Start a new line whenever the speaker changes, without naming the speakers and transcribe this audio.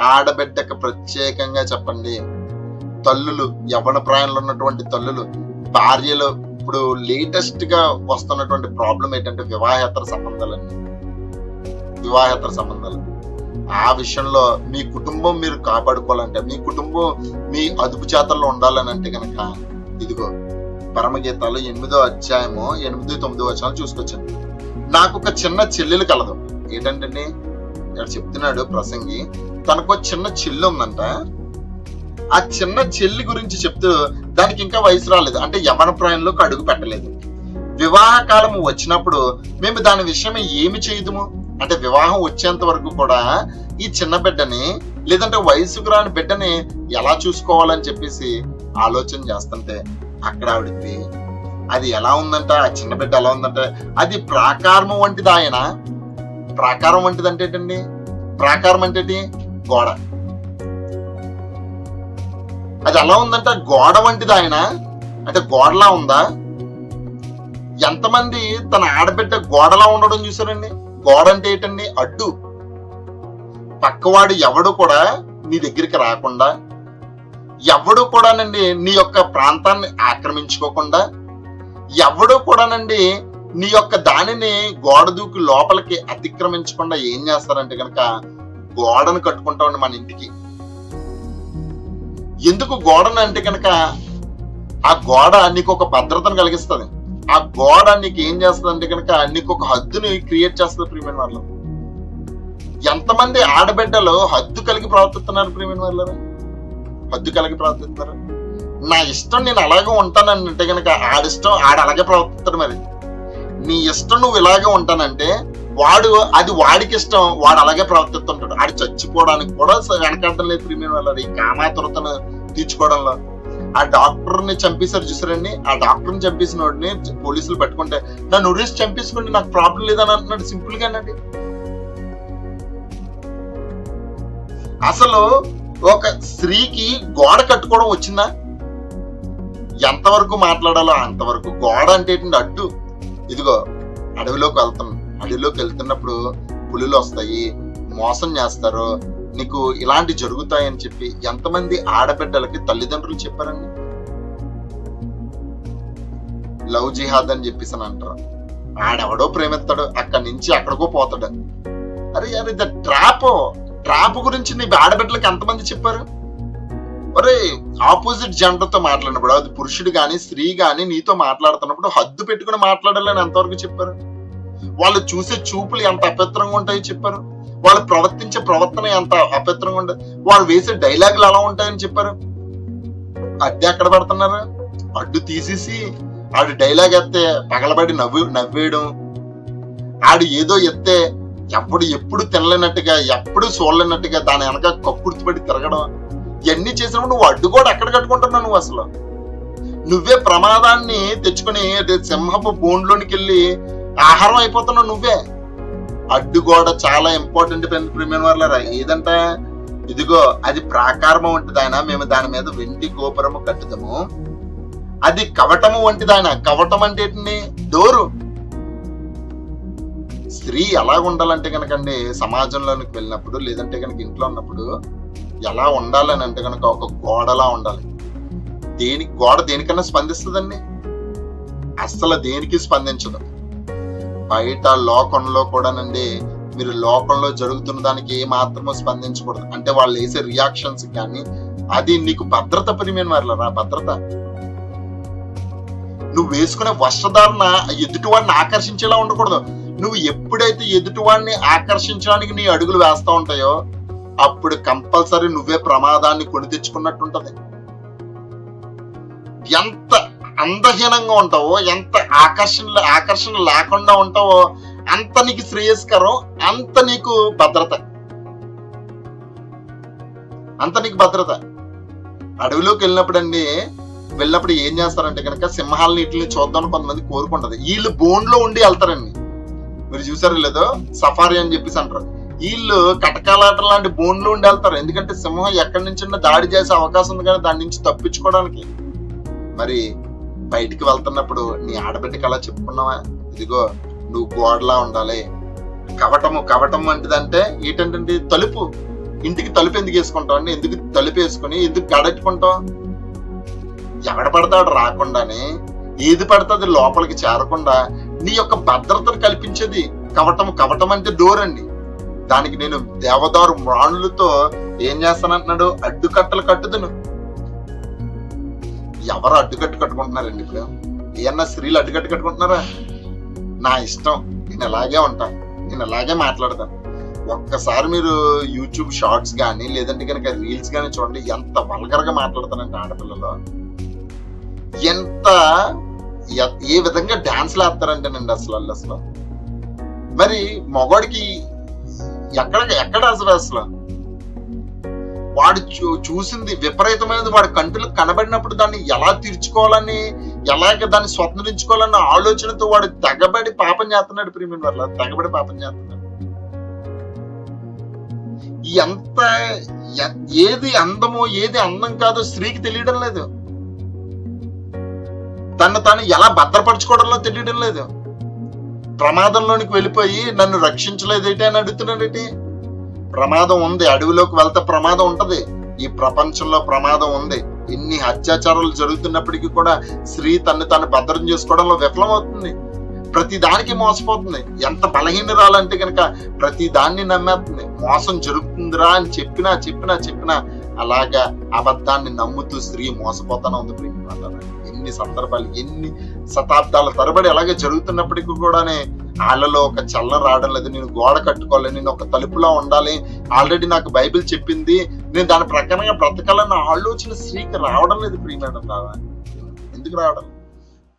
ఆడబిడ్డకు ప్రత్యేకంగా చెప్పండి. తల్లులు యవ్వన ప్రాయంలో ఉన్నటువంటి తల్లులు భార్యలు ఇప్పుడు లేటెస్ట్గా వస్తున్నటువంటి ప్రాబ్లం ఏంటంటే వివాహేతర సంబంధాలండి. వివాహేతర సంబంధాలు. ఆ విషయంలో మీ కుటుంబం మీరు కాపాడుకోవాలంటే మీ కుటుంబం మీ అదుపు చేతల్లో ఉండాలని అంటే కనుక ఇదిగో పరమగీతాలు ఎనిమిదో అధ్యాయము ఎనిమిది తొమ్మిదో వచనాలు చూసుకొచ్చాను. నాకు ఒక చిన్న చెల్లెలు కలదు. ఏంటంటే ఇక్కడ చెప్తున్నాడు ప్రసంగి తనకు చిన్న చెల్లి ఉందంట. ఆ చిన్న చెల్లి గురించి చెప్తూ దానికి ఇంకా వయసు రాలేదు. అంటే యవన ప్రాయంలోకి అడుగు పెట్టలేదు. వివాహ కాలం వచ్చినప్పుడు మేము దాని విషయమే ఏమి చేయదుము? అంటే వివాహం వచ్చేంత వరకు కూడా ఈ చిన్న బిడ్డని లేదంటే వయసుకు రాని బిడ్డని ఎలా చూసుకోవాలని చెప్పేసి ఆలోచన చేస్తుంటే అక్కడ ఆవిడకి అది ఎలా ఉందంట? ఆ చిన్న బిడ్డ ఎలా ఉందంటే? అది ప్రాకారం వంటిది ఆయన. ప్రాకారం వంటిది అంటే ఏంటండి ప్రాకారం అంటే గోడ. అది ఎలా ఉందంటే గోడ వంటిది ఆయన. అంటే గోడలా ఉందా? ఎంతమంది తన ఆడబిడ్డ గోడలా ఉండడం చూసారండి గోడ అంటే ఏంటండి? అడ్డు. పక్కవాడు ఎవడు కూడా నీ దగ్గరికి రాకుండా ఎవడు కూడానండి నీ యొక్క ప్రాంతాన్ని ఆక్రమించుకోకుండా ఎవడు కూడానండి నీ యొక్క దానిని గోడ దూకి లోపలికి అతిక్రమించకుండా ఏం చేస్తారంటే కనుక గోడను కట్టుకుంటామండి మన ఇంటికి. ఎందుకు గోడను అంటే కనుక ఆ గోడ నీకు ఒక భద్రతను కలిగిస్తుంది. ఆ గోడ నీకు ఏం చేస్తుంది అంటే కనుక నీకు ఒక హద్దుని క్రియేట్ చేస్తుంది ప్రియమైన వాళ్ళు. ఎంతమంది ఆడబిడ్డలు హద్దు కలిగి ప్రవర్తిస్తున్నారు ప్రియమైన వాళ్ళు? హద్దు కలిగి ప్రవర్తిస్తున్నారు? నా ఇష్టం నేను అలాగే ఉంటానంటే కనుక ఆడిష్టం ఆడ అలాగే ప్రవర్తిస్తాడు మరి. నీ ఇష్టం నువ్వు ఇలాగే ఉంటానంటే వాడు అది వాడికి ఇష్టం వాడు అలాగే ప్రవర్తిస్తుంటాడు. ఆడు చచ్చిపోవడానికి కూడా వెనకాడటం లేదు ప్రీమియం వెళ్ళాలి ఈ కామాతురతను తీర్చుకోవడంలో. ఆ డాక్టర్ని చంపేశారు చూసారండి. ఆ డాక్టర్ని చంపేసిన వాడిని పోలీసులు పట్టుకుంటే నన్ను ఉరేసి చంపేసుకోండి నాకు ప్రాబ్లం లేదని అంటున్నాడు సింపుల్ గానండి అసలు ఒక స్త్రీకి గోడ కట్టుకోవడం వచ్చిందా? ఎంతవరకు మాట్లాడాలో అంతవరకు. గోడ అంటే అడ్డు. ఇదిగో అడవిలోకి వెళ్తాం అడవిలోకి వెళ్తున్నప్పుడు పులులు వస్తాయి మోసం చేస్తారు. నీకు ఇలాంటి జరుగుతాయని చెప్పి ఎంతమంది ఆడబిడ్డలకి తల్లిదండ్రులు చెప్పారండి? లవ్ జిహాద్ అని చెప్పేసి అని అంటారు. ఆడెవడో ప్రేమిస్తాడు అక్కడి నుంచి అక్కడికో పోతాడు. అరే అరే ద ట్రాప్. ట్రాప్ గురించి నీ ఆడబిడ్డలకి ఎంతమంది చెప్పారు? అరే ఆపోజిట్ జెండర్తో మాట్లాడినప్పుడు అది పురుషుడు కానీ స్త్రీ కానీ నీతో మాట్లాడుతున్నప్పుడు హద్దు పెట్టుకుని మాట్లాడాలని ఎంతవరకు చెప్పారు? వాళ్ళు చూసే చూపులు ఎంత అపిత్రంగా ఉంటాయో చెప్పారు. వాళ్ళు ప్రవర్తించే ప్రవర్తన ఎంత అపిత్రంగా ఉంటుంది వాళ్ళు వేసే డైలాగులు ఎలా ఉంటాయని చెప్పారు. అడ్డు ఎక్కడ పెడుతున్నారు? అడ్డు తీసేసి ఆడు డైలాగ్ ఎత్తే పగలబడి నవ్వు నవ్వేయడం. ఆడు ఏదో ఎత్తే ఎప్పుడు ఎప్పుడు తినలేనట్టుగా ఎప్పుడు చూడలేనట్టుగా దాని వెనక కక్కుర్తిపడి తిరగడం. ఇవన్నీ చేసినప్పుడు నువ్వు అడ్డు కూడా ఎక్కడ కట్టుకుంటున్నావు నువ్వు అసలు? నువ్వే ప్రమాదాన్ని తెచ్చుకుని సింహపు బోన్లోనికి వెళ్ళి ఆహారం అయిపోతున్నావు నువ్వే. అడ్డు గోడ చాలా ఇంపార్టెంట్ ప్రిమియం వాళ్ళరా. ఏదంటే ఇదిగో అది ప్రాకారము వంటిదాయన మేము దాని మీద వెండి గోపురము కట్టుదాము. అది కవటము వంటిదాయన కవటం అంటే ఏంటి డోరు. స్త్రీ ఎలా ఉండాలంటే కనుకండి సమాజంలోనికి వెళ్ళినప్పుడు లేదంటే కనుక ఇంట్లో ఉన్నప్పుడు ఎలా ఉండాలని అంటే కనుక ఒక గోడలా ఉండాలి. దేనికి గోడ దేనికన్నా స్పందిస్తుందండి? అస్సలు దేనికి స్పందించదు. బయట లోకంలో కూడానండి మీరు లోకంలో జరుగుతున్న దానికి ఏ మాత్రమూ స్పందించకూడదు. అంటే వాళ్ళు వేసే రియాక్షన్స్ కానీ అది నీకు భద్రత ప్రియమైన వారిరా భద్రత. నువ్వు వేసుకునే వస్త్రధారణ ఎదుటివాడిని ఆకర్షించేలా ఉండకూడదు. నువ్వు ఎప్పుడైతే ఎదుటివాడిని ఆకర్షించడానికి నీ అడుగులు వేస్తా ఉంటాయో అప్పుడు కంపల్సరీ నువ్వే ప్రమాదాన్ని కొని తెచ్చుకున్నట్టుంటది. ఎంత అందహీనంగా ఉంటావో ఎంత ఆకర్షణ ఆకర్షణ లేకుండా ఉంటావో అంత నీకు శ్రేయస్కరం అంత నీకు భద్రత. అంత నీకు భద్రత. అడవిలోకి వెళ్ళినప్పుడు అండి వెళ్ళినప్పుడు ఏం చేస్తారంటే కనుక సింహాల నీటిని చూద్దామని కొంతమంది కోరుకుంటది. వీళ్ళు బోన్లో ఉండి వెళ్తారండి. మీరు చూసారో లేదో? సఫారీ అని చెప్పేసి అంటారు. వీళ్ళు కటకాలాట లాంటి బోన్లో ఉండి వెళ్తారు. ఎందుకంటే సింహం ఎక్కడి నుంచి దాడి చేసే అవకాశం ఉంది కానీ దాని నుంచి తప్పించుకోవడానికి. మరి బయటికి వెళ్తున్నప్పుడు నీ ఆడబిడ్డకి అలా చెప్పుకున్నావా? ఇదిగో నువ్వు గోడలా ఉండాలి. కవటము కవటం వంటిదంటే ఏంటంటే తలుపు. ఇంటికి తలుపు ఎందుకు వేసుకుంటావు? అండి ఎందుకు తలుపు వేసుకుని ఎందుకు గడెట్టుకుంటావు? ఎవడ పడతాడు రాకుండానే. ఏది పడుతుంది లోపలికి చేరకుండా నీ యొక్క భద్రతను కల్పించేది కవటం కవటం అంటే డోర్ అండి దానికి నేను దేవదారు మ్రాణులతో ఏం చేస్తానంటున్నాడు? అడ్డుకట్టలు కట్టుదును. ఎవరు అడ్డుకట్టు కట్టుకుంటున్నారండి ఇప్పుడు? ఏమన్నా స్త్రీలు అడ్డుకట్టు కట్టుకుంటున్నారా? నా ఇష్టం. నేను అలాగే ఉంటాను నేను అలాగే మాట్లాడతాను ఒక్కసారి మీరు యూట్యూబ్ షార్ట్స్ కానీ లేదంటే కనుక రీల్స్ కానీ చూడండి ఎంత వల్గర్గా మాట్లాడతానంటే ఆడపిల్లలు. ఎంత ఏ విధంగా డాన్స్లు వేస్తారంటేనండి అసలు అసలు. మరి మగవాడికి ఎక్కడ ఎక్కడ అసలు అసలు? వాడు చూ చూసింది విపరీతమైనది. వాడి కంటిలో కనబడినప్పుడు దాన్ని ఎలా తీర్చుకోవాలని ఎలాగ దాన్ని స్వతంత్రించుకోవాలన్న ఆలోచనతో వాడు తెగబడి పాపం చేస్తున్నాడు ప్రీమియం వల్ల. తెగబడి పాపం చేస్తున్నాడు. ఎంత ఏది అందమో ఏది అందం కాదో స్త్రీకి తెలియడం లేదు. తను తాను ఎలా భద్రపరచుకోవడంలో తెలియడం లేదు. ప్రమాదంలోనికి వెళ్ళిపోయి నన్ను రక్షించలేదేటి అని అడుగుతున్నాడేటి? ప్రమాదం ఉంది. అడవిలోకి వెళ్తే ప్రమాదం ఉంటది. ఈ ప్రపంచంలో ప్రమాదం ఉంది. ఎన్ని అత్యాచారాలు జరుగుతున్నప్పటికీ కూడా స్త్రీ తను తాను భద్రం చేసుకోవడంలో విఫలమవుతుంది. ప్రతి దానికి మోసపోతుంది. ఎంత బలహీనరాలంటే కనుక ప్రతి దాన్ని నమ్మేస్తుంది. మోసం జరుగుతుందిరా అని చెప్పినా చెప్పినా చెప్పినా అలాగా అబద్ధాన్ని నమ్ముతూ స్త్రీ మోసపోతానే ఉంది ప్రేమ ఎన్ని సందర్భాలు ఎన్ని శతాబ్దాల తరబడి అలాగే జరుగుతున్నప్పటికీ కూడానే వాళ్ళలో ఒక చలనం రావడం లేదు నేను గోడ కట్టుకోవాలి నేను ఒక తలుపులో ఉండాలి. ఆల్రెడీ నాకు బైబిల్ చెప్పింది. నేను దాని ప్రకారంగా బ్రతకాలన్న ఆలోచన స్త్రీకి రావడం లేదు ప్రియమైన ఎందుకు రావడం? లేదు?